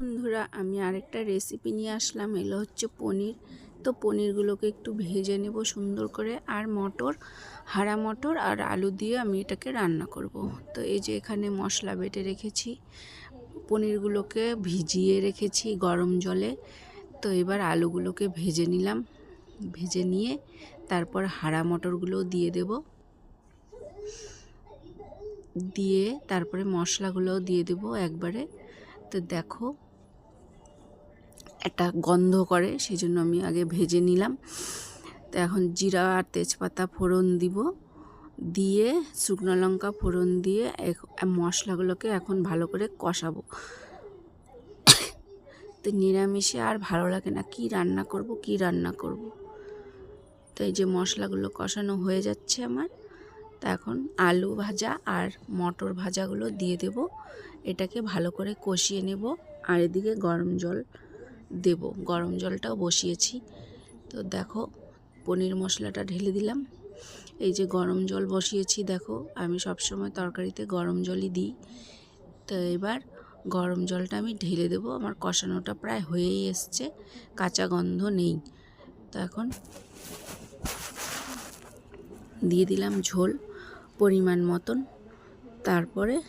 বন্ধুরা আমি আরেকটা রেসিপি নিয়ে আসলাম, এলো হচ্ছে পনির। তো পনিরগুলোকে একটু ভেজে নেব সুন্দর করে, আর মটর, হারা মটর আর আলু দিয়ে আমি এটাকে রান্না করব। তো এই যে এখানে মশলা বেটে রেখেছি, পনিরগুলোকে ভিজিয়ে রেখেছি গরম জলে। তো এবার আলুগুলোকে ভেজে নিলাম, ভেজে নিয়ে তারপর হারা মটরগুলো দিয়ে দেব। দিয়ে তারপরে মশলাগুলোও দিয়ে দেব একবারে। তো দেখো একটা গন্ধ করে সেই জন্য আমি আগে ভেজে নিলাম। তো এখন জিরা আর তেজপাতা ফোড়ন দিব। দিয়ে শুকনো লঙ্কা ফোড়ন দিয়ে মশলাগুলোকে এখন ভালো করে কষাবো। তো নিরামিষে আর ভালো লাগে না, কি রান্না করব, কি রান্না করব। তো এই যে মশলাগুলো কষানো হয়ে যাচ্ছে আমার, তো এখন আলু ভাজা আর মটর ভাজাগুলো দিয়ে দেব। এটাকে ভালো করে কষিয়ে নেব, আর এদিকে গরম জল দেব। গরম জলটাও বসিয়েছি। তো দেখো, পনির মশলাটা ঢেলে দিলাম। এই যে গরম জল বসিয়েছি, দেখো, আমি সবসময় তরকারিতে গরম জলই দিই। তো এবার গরম জলটা আমি ঢেলে দেবো। আমার কষানোটা প্রায় হয়েই এসছে, কাঁচা গন্ধ নেই। তো এখন দিয়ে দিলাম ঝোল পরিমাণ মতন। তারপরে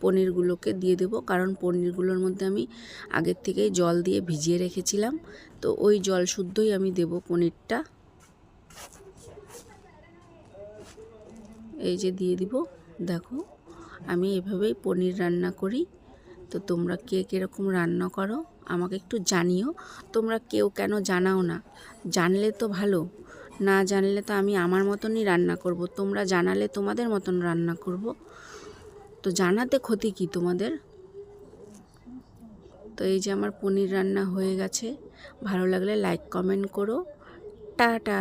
পনিরগুলোকে দিয়ে দেবো। কারণ পনিরগুলোর মধ্যে আমি আগের থেকেই জল দিয়ে ভিজিয়ে রেখেছিলাম। তো ওই জল শুদ্ধই আমি দেব পনিরটা। এই যে দিয়ে দিব। দেখো, আমি এভাবেই পনির রান্না করি। তো তোমরা কে কীরকম রান্না করো আমাকে একটু জানিও। তোমরা কেউ কেন জানাও না। জানলে তো ভালো, না জানলে তো আমি আমার মতনই রান্না করব। তোমরা জানালে তোমাদের মতন রান্না করব। তো জানাতে ক্ষতি কি তোমাদের? তো এই যে আমার পনির রান্না হয়ে গেছে, ভালো লাগলে লাইক কমেন্ট করো। টাটা!